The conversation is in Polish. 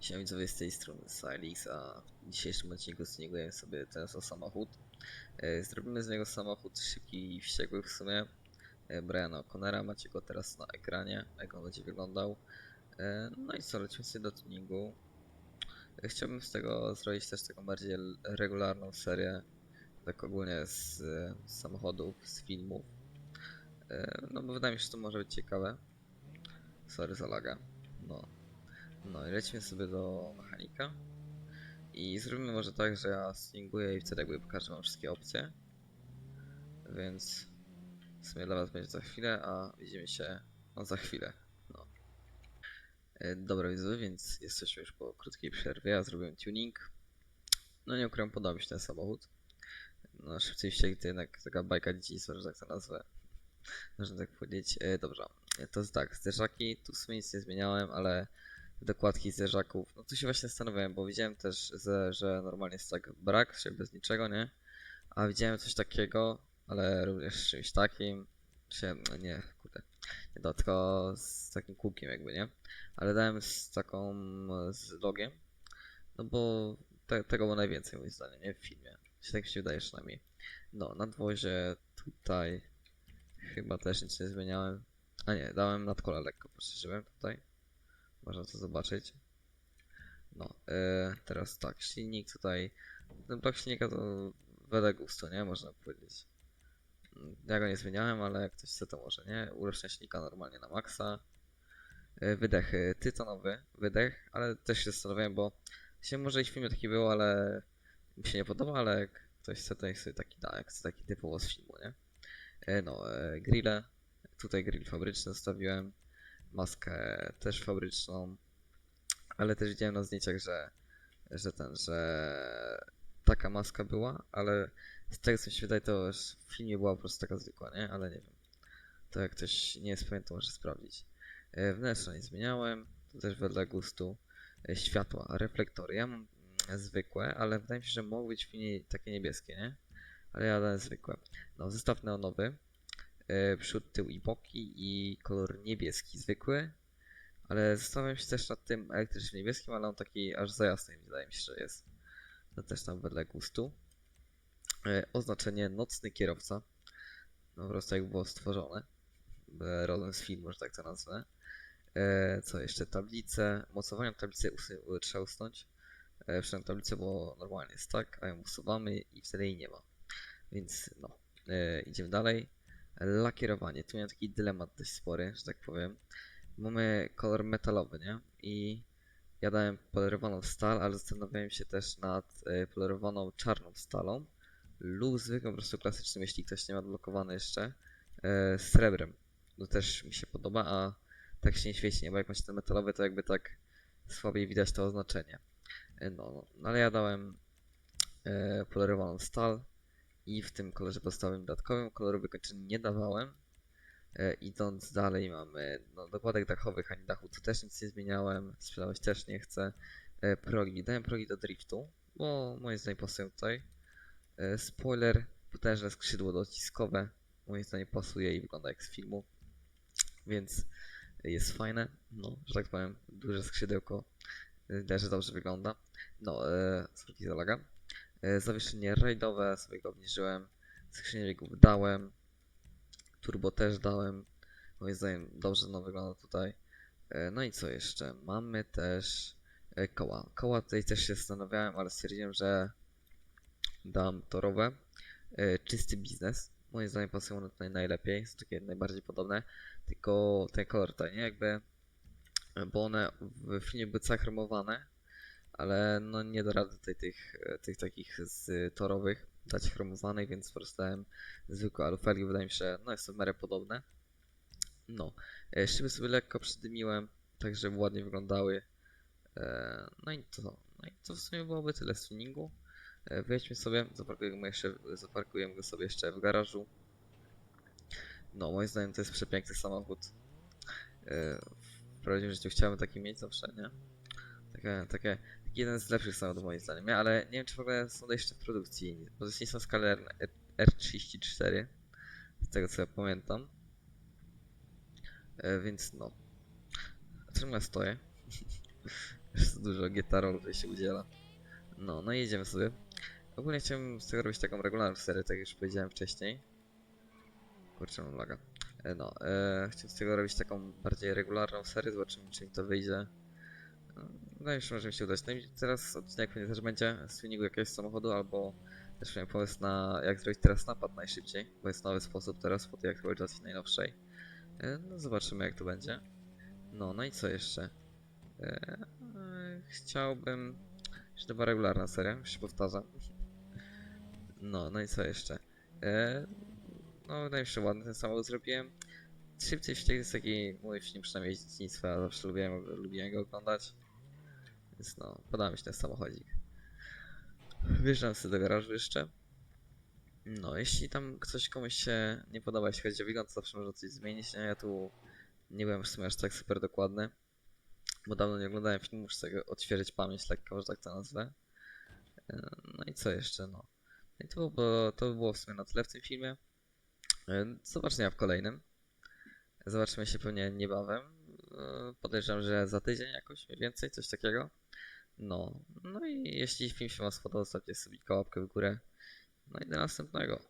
Siema widzowie z tej strony Silix, a w dzisiejszym odcinku tuningujemy sobie ten oto samochód. E, Zrobimy z niego samochód szybki i wściekły w sumie. E, Briana O'Connora, macie go teraz na ekranie, jak on będzie wyglądał. E, No i co, lecimy sobie do tuningu. Chciałbym z tego zrobić też taką bardziej regularną serię, tak ogólnie z, samochodów, z filmów. No bo wydaje mi się, że to może być ciekawe. Sorry za laga. No. No i lecimy sobie do mechanika. I zrobimy może tak, że ja swinguję i wtedy jakby pokażę wam wszystkie opcje. Więc w sumie dla was będzie za chwilę, a widzimy się no, za chwilę. No. E, Dobra widzowie, więc jesteśmy już po krótkiej przerwie, ja zrobiłem tuning. No nie ukrywam, podoba mi się ten samochód. No wściekły to jednak taka bajka dzieciństwa, że tak to nazwę. Można tak powiedzieć. E, Dobrze, to jest tak, zderzaki, tu w sumie nic nie zmieniałem, ale dokładki zderzaków. No tu się właśnie zastanawiałem, bo widziałem też, że, normalnie jest tak brak, się bez niczego, nie? A widziałem coś takiego, ale również z czymś takim. Się, no nie, kurde. Nie to, tylko z takim kółkiem jakby, nie? Ale dałem z taką, z logiem. No bo te, tego było najwięcej moim zdaniem, nie? W filmie. Się tak się wydaje przynajmniej. No, nadwozie tutaj chyba też nic nie zmieniałem. A nie, dałem nadkole lekko poszerzyłem tutaj. Można to zobaczyć. No, e, teraz tak, silnik tutaj. Ten blok silnika to wedle gustu, nie? Można powiedzieć. Ja go nie zmieniałem, ale jak ktoś chce to może, nie? Ulepszenie silnika normalnie na maksa. E, Wydech e, tytonowy, wydech, ale też się zastanawiałem, bo się może i w filmie taki był, ale mi się nie podoba, ale jak ktoś chce, to niech sobie taki da, jak chce taki typowo z filmu, nie? E, No, e, grille. Tutaj grill fabryczny zostawiłem maskę też fabryczną, ale też widziałem na zdjęciach, że, że ten, że taka maska była, ale z tego co mi się wydaje, to w filmie była po prostu taka zwykła, nie? Ale nie wiem. To jak ktoś nie jest pewien, to może sprawdzić. E, Wnętrza nie zmieniałem, to też wedle gustu. E, Światła, reflektory. Ja mam zwykłe, ale wydaje mi się, że mogły być w filmie takie niebieskie, nie? Ale ja dałem zwykłe. No, zestaw neonowy przód, tył i boki i kolor niebieski zwykły, ale zastanawiam się też nad tym elektrycznym niebieskim, ale on taki aż za jasny wydaje mi się, że jest. To też tam wedle gustu. E, oznaczenie nocny kierowca. No po prostu jak było stworzone. E, Rodem z filmu, że tak to nazwę. E, co jeszcze? Tablice. Mocowania tablicy trzeba usunąć. E, przynajmniej tablicę, bo normalnie jest tak, a ją usuwamy i wtedy jej nie ma. Więc no, e, idziemy dalej lakierowanie. Tu miałem taki dylemat dość spory, że tak powiem. Mamy kolor metalowy, nie? I ja dałem polerowaną stal, ale zastanawiałem się też nad e, polerowaną czarną stalą lub zwykłą po prostu klasycznym, jeśli ktoś nie ma odblokowany jeszcze, e, srebrem. To też mi się podoba, a tak się nie świeci, nie? Bo jak macie ten metalowy, to jakby tak słabiej widać to oznaczenie. E, no, no, no ale ja dałem e, polerowaną stal, i w tym kolorze podstawowym dodatkowym koloru wykończenia nie dawałem. E, idąc dalej mamy no, dokładek dachowych, ani dachu tu też nic nie zmieniałem, sprzedawać też nie chcę. E, progi, dałem progi do driftu, bo moim zdaniem pasują tutaj. E, spoiler, potężne skrzydło dociskowe, moim zdaniem pasuje i wygląda jak z filmu, więc jest fajne, no, że tak powiem, duże skrzydełko, też dobrze wygląda. No, e, sorki za laga. E, Zawieszenie rajdowe sobie go obniżyłem. Skrzynię biegów dałem. Turbo też dałem. Moim zdaniem dobrze no wygląda tutaj. E, No i co jeszcze? Mamy też e, koła. Koła tutaj też się zastanawiałem, ale stwierdziłem, że dam torowe. E, Czysty biznes. Moim zdaniem pasują one tutaj najlepiej. Są takie najbardziej podobne. Tylko ten kolor tutaj, nie? Jakby e, bo one w filmie były zachromowane, ale no nie da rady tutaj tych, tych takich z torowych dać chromowanych, więc po prostu dałem zwykłe alufelgi, wydaje mi się, że no jest to w miarę podobne. No, e, szyby sobie lekko przydymiłem, tak żeby ładnie wyglądały. E, No i to, no i to w sumie byłoby tyle z tuningu. E, Wyjedźmy sobie, zaparkujemy, jeszcze, zaparkujemy go sobie jeszcze w garażu. No, moim zdaniem to jest przepiękny samochód. W prawdziwym życiu chciałbym taki mieć zawsze, nie? Takie, takie, taki jeden z lepszych samochodów moim zdaniem, nie? ale nie wiem czy w ogóle są jeszcze w produkcji, bo to jest Nissan Scala R, R34, z tego co ja pamiętam. E, więc no. Czemu ja stoję? Jest dużo gitarą, się udziela. No, no jedziemy sobie. Ogólnie chciałbym z tego robić taką regularną serię, tak jak już powiedziałem wcześniej. Kurczę, mam laga. E, No, e, chciałbym z tego robić taką bardziej regularną serię, zobaczymy czy mi to wyjdzie. Wydaje mi się, że może mi się udać. No i teraz odcinek pewnie też będzie z tuningu jakiegoś samochodu, albo też miałem pomysł na jak zrobić teraz napad najszybciej, bo jest nowy sposób teraz po tej aktualizacji najnowszej. E, No zobaczymy jak to będzie. No, no i co jeszcze? E, chciałbym... Jeszcze to była regularna seria, już się powtarzam. No, no i co jeszcze? E, no, wydaje mi się, ładny ten samochód zrobiłem. Szybciej wściek jest taki mój film przynajmniej z dzieciństwa, zawsze lubiłem, lubiłem go oglądać. Więc no, podoba mi się ten samochodzik. Wjeżdżam sobie do garażu jeszcze. No, jeśli tam coś komuś się nie podoba, jeśli chodzi o wygląd, to zawsze można coś zmienić. Nie? Ja tu nie byłem w sumie aż tak super dokładny, bo dawno nie oglądałem filmu, muszę sobie odświeżyć pamięć lekko, że tak to nazwę. E, No i co jeszcze, no. No i to, było, to by było w sumie na tyle w tym filmie. E, Do zobaczenia w kolejnym. Zobaczymy się pewnie niebawem. E, Podejrzewam, że za tydzień jakoś mniej więcej, coś takiego. No, no i jeśli film się Wam spodobał, zostawcie sobie łapkę w górę. No i do następnego.